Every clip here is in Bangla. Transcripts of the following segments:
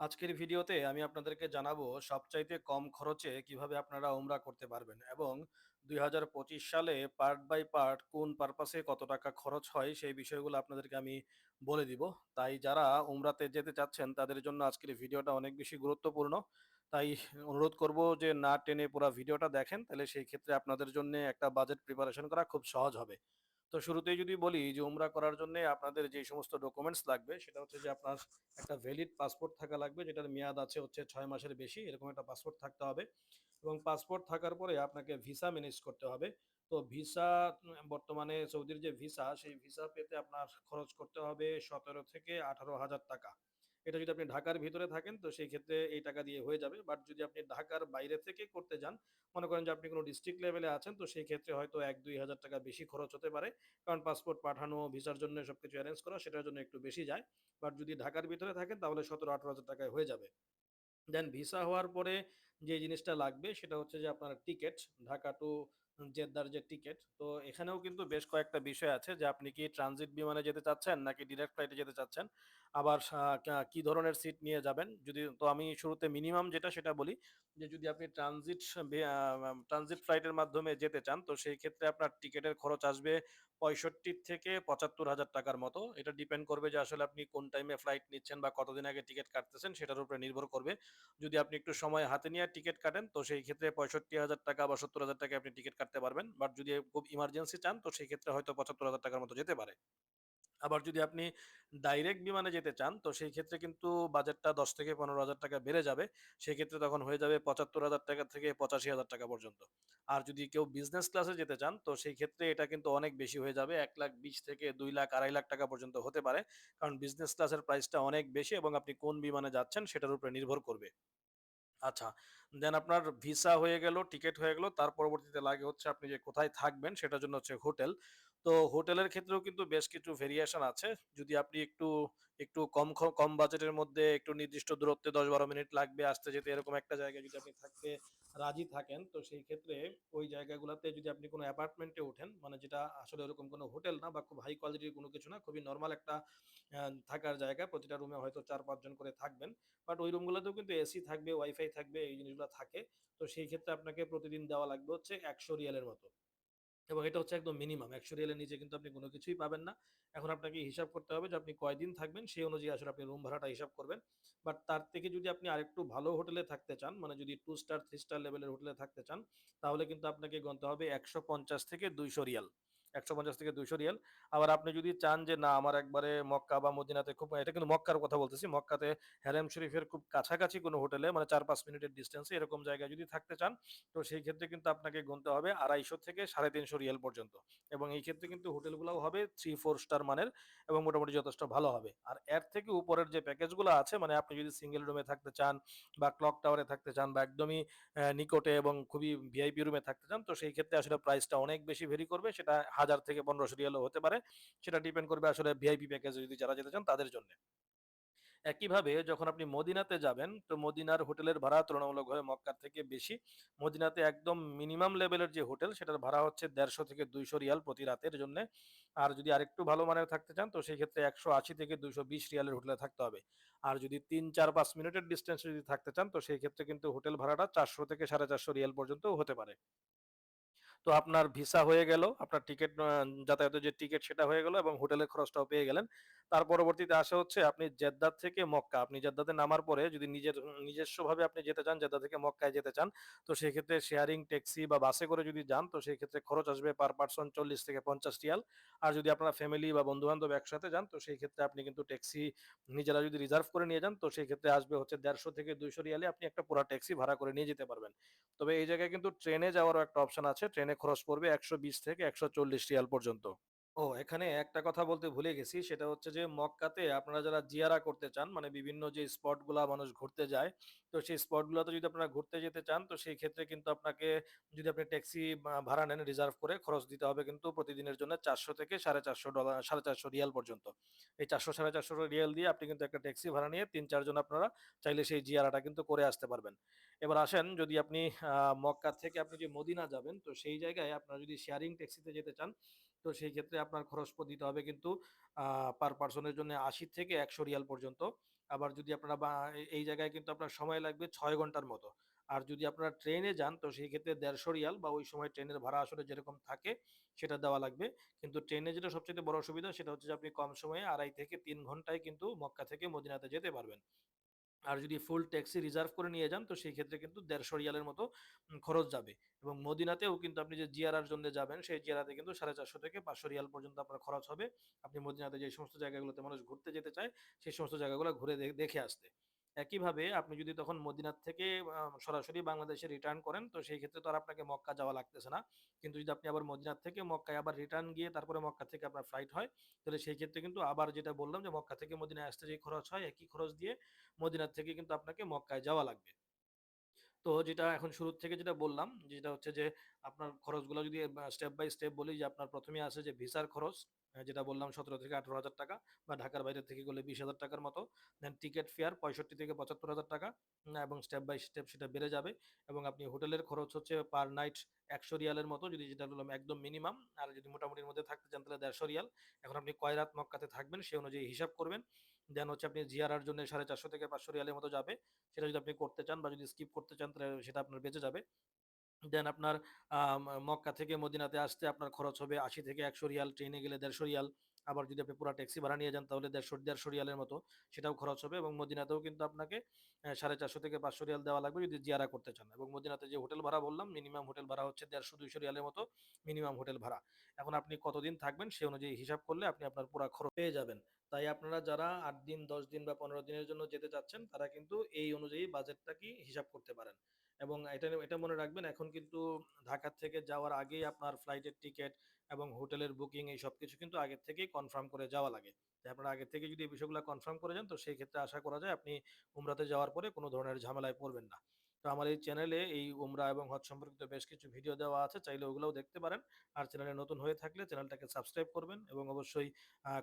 আজকের ভিডিওতে আমি আপনাদেরকে জানাব সবচাইতে কম খরচে কীভাবে আপনারা উমরা করতে পারবেন এবং ২০২৫ সালে পার্ট বাই পার্ট কোন পারপাসে কত টাকা খরচ হয় সেই বিষয়গুলো আপনাদেরকে আমি বলে দিব। তাই যারা উমরাতে যেতে চাচ্ছেন তাদের জন্য আজকের ভিডিওটা অনেক বেশি গুরুত্বপূর্ণ। তাই অনুরোধ করব যে না টেনে পুরা ভিডিওটা দেখেন, তাহলে সেই ক্ষেত্রে আপনাদের জন্যে একটা বাজেট প্রিপারেশন করা খুব সহজ হবে। তো শুরুতেই যদি বলি যে উমরা করার জন্য আপনাদের যে সমস্ত ডকুমেন্টস লাগবে সেটা হচ্ছে যে আপনার একটা ভ্যালিড পাসপোর্ট থাকা লাগবে যেটার মেয়াদ আছে হচ্ছে ছয় মাসের বেশি এরকম একটা পাসপোর্ট থাকতে হবে এবং পাসপোর্ট থাকার পরে আপনাকে ভিসা ম্যানেজ করতে হবে। তো ভিসা বর্তমানে সৌদির যে ভিসা সেই ভিসা পেতে আপনার খরচ করতে হবে ১৭ থেকে ১৮,০০০ টাকা। এটা যদি আপনি ঢাকার ভিতরে থাকেন তো সেই ক্ষেত্রে এই টাকা দিয়ে হয়ে যাবে। বাট যদি আপনি ঢাকার বাইরে থেকে করতে যান, মনে করেন যে আপনি কোনো ডিস্ট্রিক্ট লেভেলে আছেন তো সেই ক্ষেত্রে হয়তো ১-২,০০০ টাকা বেশি খরচ হতে পারে। কারণ পাসপোর্ট পাঠানো, ভিসার জন্য সবকিছু অ্যারেঞ্জ করা সেটার জন্য একটু বেশি যায়। বাট যদি ঢাকার ভিতরে থাকেন তাহলে ১৭-১৮,০০০ টাকায় হয়ে যাবে। দেন ভিসা হওয়ার পরে যে জিনিসটা লাগবে সেটা হচ্ছে যে আপনার টিকিট ঢাকা টু জেদ্দার যে টিকেট। তো এখানেও কিন্তু বেশ কয়েকটা বিষয় আছে যে আপনি কি ট্রানজিট বিমানে যেতে চাচ্ছেন নাকি ডিরেক্ট ফ্লাইটে যেতে চাচ্ছেন। আবার কি ধরনের সিট নিয়ে যাবেন। যদি, তো আমি শুরুতে মিনিমাম যেটা সেটা বলি যে যদি আপনি ট্রানজিট ট্রানজিট ফ্লাইটের মাধ্যমে যেতে চান তো সেই ক্ষেত্রে আপনার টিকেটের খরচ আসবে ৬৫ থেকে ৭৫,০০০ টাকার মতো। এটা ডিপেন্ড করবে যে আসলে আপনি কোন টাইমে ফ্লাইট নিচ্ছেন বা কতদিন আগে টিকিট কাটতেছেন সেটার উপরে নির্ভর করবে। যদি আপনি একটু সময় হাতে নিয়ে টিকিট কাটেন তো সেই ক্ষেত্রে ৬৫,০০০ টাকা বা ৭০,০০০ টাকায় আপনি টিকিট কাটতে পারবেন। বাট যদি খুব ইমার্জেন্সি চান তো সেই ক্ষেত্রে হয়তো ৭৫,০০০ টাকার মতো যেতে পারে। আবার যদি আপনি ডাইরেক্ট বিমানে যেতে চান, তো সেই ক্ষেত্রে কিন্তু বাজেটটা ১০ থেকে ১৫,০০০ টাকা বেড়ে যাবে। সেক্ষেত্রে তখন হয়ে যাবে ৭৫,০০০ টাকা থেকে ৮৫,০০০ টাকা পর্যন্ত। আর যদি কেউ বিজনেস ক্লাসে যেতে চান, তো সেই ক্ষেত্রে এটা কিন্তু অনেক বেশি হয়ে যাবে। এক লাখ বিশ থেকে দুই লাখ আড়াই লাখ টাকা পর্যন্ত হতে পারে। কারণ বিজনেস ক্লাসের প্রাইসটা অনেক বেশি এবং আপনি কোন বিমানে যাচ্ছেন সেটার উপরে নির্ভর করবে। আচ্ছা, দেন আপনার ভিসা হয়ে গেল, টিকিট হয়ে গেল। তার পরবর্তীতে লাগে হচ্ছে আপনি যে কোথায় থাকবেন সেটার জন্য হচ্ছে হোটেল। তো হোটেলের ক্ষেত্রেও কিন্তু বেশ কিছু ভেরিয়েশন আছে। যদি আপনি একটু, একটু কম কম বাজেটের মধ্যে একটু নির্দিষ্ট দূরত্বে দশ বারো মিনিট লাগবে আসতে যেতে এরকম একটা জায়গায় যদি আপনি থাকতে রাজি থাকেন, তো সেই ক্ষেত্রে ওই জায়গাগুলাতে যদি আপনি কোনো অ্যাপার্টমেন্টে ওঠেন, মানে যেটা আসলে ওরকম কোনো হোটেল না বা খুব হাই কোয়ালিটির কোনো কিছু না, খুবই নর্মাল একটা থাকার জায়গা। প্রতিটা রুমে হয়তো ৪-৫ জন করে থাকবেন। বাট ওই রুমগুলোতেও কিন্তু এসি থাকবে, ওয়াইফাই থাকবে, এই জিনিসগুলো থাকে। তো সেই ক্ষেত্রে আপনাকে প্রতিদিন দেওয়া লাগবে হচ্ছে ১০০ রিয়ালের মতো। এবং এটা হচ্ছে একদম মিনিমাম। ১০০ রিয়ালের নিচে কিন্তু আপনি কোনো কিছুই পাবেন না। এখন আপনাকে হিসাব করতে হবে যে আপনি কয়দিন থাকবেন সেই অনুযায়ী আসলে আপনি রুম ভাড়াটা হিসাব করবেন। বাট তার থেকে যদি আপনি আরেকটু ভালো হোটেলে থাকতে চান, মানে যদি টু স্টার, থ্রি স্টার লেভেলের হোটেলে থাকতে চান, তাহলে কিন্তু আপনাকে গুনতে হবে ১৫০ থেকে ২০০ রিয়াল। ১৫০ থেকে ২০০ রিয়াল। আবার আপনি যদি চান যে না আমার একবারে মক্কা বা মদিনাতে খুব এটা কিন্তু মক্কার কথা বলতেছি। মক্কাতে হেরেম শরীফের খুব কাছাকাছি কোনো হোটেলে মানে ৪-৫ মিনিটের ডিসট্যান্স এ এরকম জায়গায় যদি থাকতে চান, তো সেই ক্ষেত্রে কিন্তু আপনাকে গুনতে হবে ২৫০ থেকে ৩৫০ রিয়াল পর্যন্ত। এবং এই ক্ষেত্রে কিন্তু হোটেলগুলাও হবে ৩-৪ স্টার মানের এবং মোটামুটি যথেষ্ট ভালো হবে। আর এর থেকে উপরের যে প্যাকেজগুলো আছে মানে আপনি যদি সিঙ্গেল রুমে থাকতে চান বা ক্লক টাওয়ারে থাকতে চান বা একদমই নিকটে এবং খুবই ভিআইপি রুমে থাকতে চান, তো সেই ক্ষেত্রে আসলে প্রাইসটা অনেক বেশি ভেরি করবে। সেটা ১০০০ থেকে ১৫০০ রিয়ালও হতে পারে। সেটা ডিপেন্ড করবে আসলে ভিআইপি প্যাকেজে যদি যারা যেতে চান তাদের জন্য একইভাবে যখন আপনি মদিনাতে যাবেন, তো মদিনার হোটেলের ভাড়া তুলনামূলকভাবে মক্কার থেকে বেশি। মদিনাতে একদম মিনিমাম লেভেলের যে হোটেল সেটার ভাড়া হচ্ছে ১৫০ থেকে ২০০ রিয়াল প্রতি রাতের জন্য আর যদি আরেকটু ভালো মানের থাকতে চান তো সেই ক্ষেত্রে ১৮০ থেকে ২২০ রিয়ালের হোটেলে থাকতে হবে। আর যদি ৩, ৪, ৫ মিনিটের ডিসট্যান্স এ যদি থাকতে চান তো সেই ক্ষেত্রে কিন্তু হোটেল ভাড়াটা ৪০০ থেকে ৪৫০ রিয়াল পর্যন্ত হতে পারে। তো আপনার ভিসা হয়ে গেল, আপনার টিকিট যাতায়াতের যে টিকিট সেটা হয়ে গেল এবং হোটেলের খরচটাও পেয়ে গেলেন। তার পরবর্তীতে আসা হচ্ছে আপনি জেদ্দা থেকে মক্কা। আপনি জেদ্দাতে নামার পরে যদি নিজের নিজস্বভাবে আপনি যেতে চান, জেদ্দা থেকে মক্কায় যেতে চান, তো সেক্ষেত্রে শেয়ারিং ট্যাক্সি বা বাসে করে যদি যান, তো সেই ক্ষেত্রে খরচ আসবে পার পারসন ৪০ থেকে পঞ্চাশ টিয়াল আর যদি আপনারা ফ্যামিলি বা বন্ধু-বান্ধব একসাথে যান, তো সেই ক্ষেত্রে আপনি কিন্তু ট্যাক্সি নিজেরা যদি রিজার্ভ করে নিয়ে যান, তো সেই ক্ষেত্রে আসবে হচ্ছে ১৫০ থেকে ২০০ রিয়ালে আপনি একটা পুরা ট্যাক্সি ভাড়া করে নিয়ে যেতে পারবেন। তবে এই জায়গায় কিন্তু ট্রেনে যাওয়ারও একটা অপশন আছে। ট্রেনে খরচ পড়বে ১২০ থেকে ১৪০ রিয়াল পর্যন্ত। ও, এখানে একটা কথা বলতে ভুলে গেছি। সেটা হচ্ছে যে, মক্কাতে আপনারা যারা জিয়ারা করতে চান মানে বিভিন্ন যে স্পটগুলা মানুষ ঘুরতে যায়, তো সেই স্পট গুলাতে যদি আপনারা ঘুরতে যেতে চান, তো সেই ক্ষেত্রে কিন্তু আপনাকে যদি আপনি ট্যাক্সি ভাড়া নেন রিজার্ভ করে খরচ দিতে হবে কিন্তু প্রতিদিনের জন্য চারশো থেকে সাড়ে চারশো ডলার সাড়ে চারশো রিয়াল পর্যন্ত। এই চারশো, সাড়ে চারশো রিয়াল দিয়ে আপনি কিন্তু একটা ট্যাক্সি ভাড়া নিয়ে তিন চারজন আপনারা চাইলে সেই জিয়ারাটা কিন্তু করে আসতে পারবেন। এবার আসেন, যদি আপনি মক্কা থেকে আপনি যে মদিনা যাবেন, তো সেই জায়গায় আপনারা যদি শেয়ারিং ট্যাক্সিতে যেতে চান তো সেই ক্ষেত্রে আপনার খরচ দিতে হবে কিন্তু পার পার্সনের জন্য ৮০ থেকে ১০০ রিয়াল পর্যন্ত। আবার যদি আপনারা এই জায়গায় কিন্তু আপনার সময় লাগবে ছয় ঘণ্টার মতো। আর যদি আপনারা ট্রেনে যান, তো সেই ক্ষেত্রে ১৫০ রিয়াল বা ওই সময় ট্রেনের ভাড়া আসলে যেরকম থাকে, সেটা দেওয়া লাগবে। কিন্তু ট্রেনে যেটা সবচেয়ে বড় সুবিধা সেটা হচ্ছে যে আপনি কম সময়ে ২.৫ থেকে তিন ঘন্টায় কিন্তু মক্কা থেকে মদিনাতে যেতে পারবেন। আর যদি ফুল ট্যাক্সি রিজার্ভ করে নিয়ে যান, তো সেই ক্ষেত্রে কিন্তু ১৫০ রিয়ালের মতো খরচ যাবে। এবং মদিনাতেও কিন্তু আপনি যে জিয়ারার জন্য যাবেন, সেই জিয়ারাতে কিন্তু ৪৫০ থেকে ৫০০ রিয়াল পর্যন্ত আপনার খরচ হবে। আপনি মদিনাতে যে সমস্ত জায়গাগুলোতে মানুষ ঘুরতে যেতে চায়, সেই সমস্ত জায়গাগুলো ঘুরে দেখে আসতে। একইভাবে আপনি যদি তখন মদিনার থেকে সরাসরি বাংলাদেশে রিটার্ন করেন তো সেই ক্ষেত্রে তো আর আপনাকে মক্কা যাওয়া লাগতেছে না। কিন্তু যদি আপনি আবার মদিনার থেকে মক্কায় আবার রিটার্ন গিয়ে তারপরে মক্কা থেকে আপনার ফ্লাইট হয়, তাহলে সেই ক্ষেত্রে কিন্তু আবার যেটা বললাম যে মক্কা থেকে মদিনায় আসতে যে খরচ হয় একই খরচ দিয়ে মদিনার থেকে কিন্তু আপনাকে মক্কায় যাওয়া লাগবে। তো যেটা এখন শুরুর থেকে যেটা বললাম, যেটা হচ্ছে যে আপনার খরচগুলো যদি স্টেপ বাই স্টেপ বলি যে আপনার প্রথমে আসে যে ভিসার খরচ, যেটা বললাম ১৭ থেকে ১৮,০০০ টাকা বা ঢাকার বাইরে থেকে গেলে ২০,০০০ টাকার মতো। দেন টিকিট ফেয়ার ৬৫ থেকে ৭৫,০০০ টাকা এবং স্টেপ বাই স্টেপ সেটা বেড়ে যাবে এবং আপনি হোটেলের খরচ হচ্ছে পার নাইট ১০০ রিয়ালের মতো যদি যেটা বললাম একদম মিনিমাম। আর যদি মোটামুটির মধ্যে থাকতে চান তাহলে ১৫০ রিয়াল। এখন আপনি কয় রাত মক্কাতে থাকবেন সে অনুযায়ী হিসাব করবেন। দেন হচ্ছে আপনি জিয়ারার জন্য ৪৫০ থেকে ৫০০ রিয়ালের মতো যাবে। সেটা যদি আপনি করতে চান বা যদি স্কিপ করতে চান তাহলে সেটা আপনার বেঁচে যাবে। দেন আপনার মক্কা থেকে মদিনাতে আসতে আপনার খরচ হবে ৮০ থেকে ১০০ রিয়াল, ট্রেনে গেলে ১৫০ রিয়াল। আবার যদি আপনি পুরা ট্যাক্সি ভাড়া নিয়ে যান তাহলে ১৫০ ১৫০ রিয়ালের মতো সেটাও খরচ হবে এবং মদিনাতেও কিন্তু আপনাকে সাড়ে চারশো থেকে ৫০০ রিয়াল দেওয়া লাগবে যদি জিয়ারা করতে চান। এবং মদিনাতে যে হোটেল ভাড়া বললাম মিনিমাম হোটেল ভাড়া হচ্ছে দেড়শো দুইশো রিয়ালের মতো মিনিমাম হোটেল ভাড়া। এখন আপনি কতদিন থাকবেন সে অনুযায়ী হিসাব করলে আপনি আপনার পুরা খরচ পেয়ে যাবেন। তাই আপনারা যারা আট দিন, ১০ দিন বা ১৫ দিনের জন্য যেতে চাচ্ছেন তারা কিন্তু এই অনুযায়ী বাজেটটা কি হিসাব করতে পারেন। এবং এটা এটা মনে রাখবেন, এখন কিন্তু ঢাকা থেকে যাওয়ার আগেই আপনার ফ্লাইটের টিকিট এবং হোটেলের বুকিং এই সব কিছু কিন্তু আগের থেকেই কনফার্ম করে যাওয়া লাগে। আপনারা আগে থেকে যদি এই বিষয়গুলো কনফার্ম করে যান, তো সেই ক্ষেত্রে আশা করা যায় আপনি উমরাতে যাওয়ার পরে কোনো ধরনের ঝামেলায় পড়বেন না। তো আমার এই চ্যানেলে এই উমরা এবং হজ সম্পর্কিত বেশ কিছু ভিডিও দেওয়া আছে চাইলে ওগুলোও দেখতে পারেন। আর চ্যানেলে নতুন হয়ে থাকলে চ্যানেলটাকে সাবস্ক্রাইব করবেন এবং অবশ্যই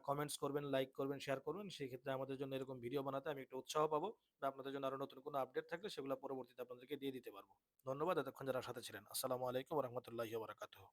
কমেন্টস করবেন, লাইক করবেন, শেয়ার করবেন। সেই ক্ষেত্রে আমাদের জন্য এরকম ভিডিও বানাতে আমি একটু উৎসাহ পাবো। বা আপনাদের জন্য আরও নতুন কোনো আপডেট থাকলে সেগুলো পরবর্তীতে আপনাদেরকে দিয়ে দিতে পারব। ধন্যবাদ এতক্ষণ যারা সাথে ছিলেন। আসসালামু আলাইকুম রহমতুল্লাহ বারাকাতু।